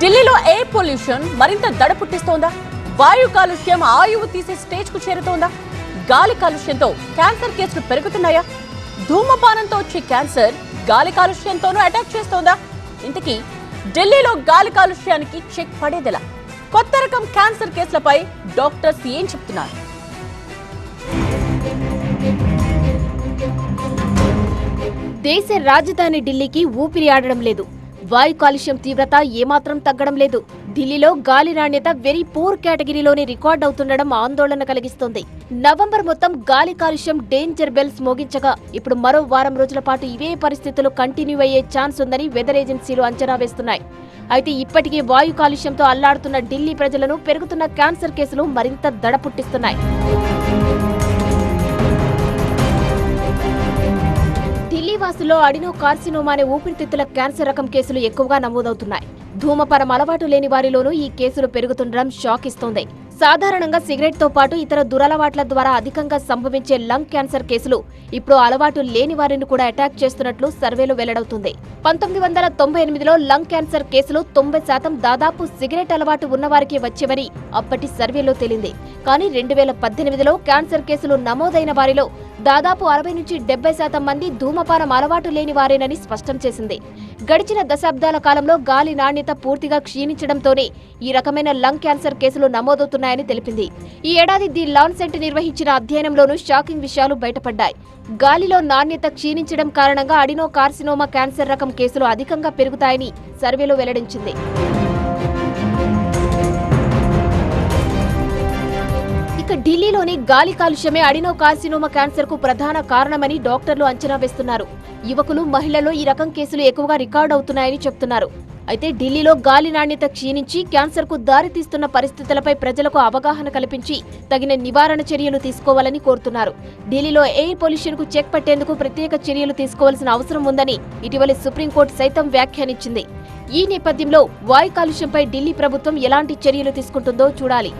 ఢిల్లీలో air pollution మరింత దడ పుట్టిస్తోందా? వాయు కాలుష్యం ఆయువు తీసే స్టేజ్కు చేరుతోందా? గాలి కాలుష్యంతో క్యాన్సర్ కేసులు పెరుగుతున్నాయా? ధూమపానంతో వచ్చే క్యాన్సర్ గాలి కాలుష్యంతోనూ అటాక్ చేస్తోందా? ఇంతకీ ఢిల్లీలో గాలి కాలుష్యానికి చెక్ పడేదెలా? కొత్త రకం క్యాన్సర్ కేసులపై డాక్టర్స్ ఏం చెప్తున్నారు. దేశ రాజధాని ఢిల్లీకి ఊపిరి ఆడడం లేదు. వాయు కాలుష్యం తీవ్రత ఏమాత్రం తగ్గడం లేదు. ఢిల్లీలో గాలి నాణ్యత వెరీ పూర్ కేటగిరీలోనే రికార్డ్ అవుతుండడం ఆందోళన కలిగిస్తోంది. నవంబర్ మొత్తం గాలి కాలుష్యం డేంజర్ బెల్స్ మోగించగా ఇప్పుడు మరో వారం రోజుల పాటు ఇవే పరిస్థితులు కంటిన్యూ అయ్యే ఛాన్స్ ఉందని వెదర్ ఏజెన్సీలు అంచనా వేస్తున్నాయి. అయితే ఇప్పటికే వాయు కాలుష్యంతో అల్లాడుతున్న ఢిల్లీ ప్రజలను పెరుగుతున్న క్యాన్సర్ కేసులు మరింత దడ పుట్టిస్తున్నాయి శ్రీనివాసులో అడినో కార్సినోమా అనే ఊపిరితిత్తుల క్యాన్సర్ రకం కేసులు ఎక్కువగా నమోదవుతున్నాయి. ధూమపరం అలవాటు లేని వారిలోనూ ఈ కేసులు పెరుగుతుండడం షాక్ ఇస్తోంది. సాధారణంగా సిగరెట్తో పాటు ఇతర దురలవాట్ల ద్వారా అధికంగా సంభవించే లంగ్ క్యాన్సర్ కేసులు ఇప్పుడు అలవాటు లేని వారిని కూడా అటాక్ చేస్తున్నట్లు సర్వేలో వెల్లడవుతుంది. పంతొమ్మిది వందల తొంభై ఎనిమిదిలో లంగ్ క్యాన్సర్ కేసులు తొంభై శాతం దాదాపు సిగరెట్ అలవాటు ఉన్నవారికి వచ్చేవని అప్పటి సర్వేలో తేలింది. కానీ రెండు వేల పద్దెనిమిదిలో క్యాన్సర్ కేసులు నమోదైన వారిలో దాదాపు అరవై నుంచి డెబ్బై శాతం మంది ధూమపానం అలవాటు లేని వారేనని స్పష్టం చేసింది. గడిచిన దశాబ్దాల కాలంలో గాలి నాణ్యత పూర్తిగా క్షీణించడంతోనే ఈ రకమైన లంగ్ క్యాన్సర్ కేసులు నమోదవుతున్నాయి ఉన్నాయని తెలిపింది. ఈ ఏడాది ది లాన్సెట్ నిర్వహించిన అధ్యయనంలోనూ షాకింగ్ విషయాలు బయటపడ్డాయి. గాలిలో నాణ్యత క్షీణించడం కారణంగా అడినో కార్సినోమా క్యాన్సర్ రకం కేసులు అధికంగా పెరుగుతాయని సర్వేలో వెల్లడించింది. ఇక ఢిల్లీలోని గాలి కాలుష్యమే అడినో కార్సినోమా క్యాన్సర్కు ప్రధాన కారణమని డాక్టర్లు అంచనా వేస్తున్నారు. యువకులు మహిళల్లో ఈ రకం కేసులు ఎక్కువగా రికార్డ్ అవుతున్నాయని చెప్తున్నారు. అయితే ఢిల్లీలో గాలి నాణ్యత క్షీణించి క్యాన్సర్కు దారితీస్తున్న పరిస్థితులపై ప్రజలకు అవగాహన కల్పించి తగిన నివారణ చర్యలు తీసుకోవాలని కోరుతున్నారు. ఢిల్లీలో ఎయిర్ పొల్యూషన్కు చెక్ పెట్టేందుకు ప్రత్యేక చర్యలు తీసుకోవాల్సిన అవసరం ఉందని ఇటీవల సుప్రీంకోర్టు సైతం వ్యాఖ్యానించింది. ఈ నేపథ్యంలో వాయు కాలుష్యంపై ఢిల్లీ ప్రభుత్వం ఎలాంటి చర్యలు తీసుకుంటుందో చూడాలి.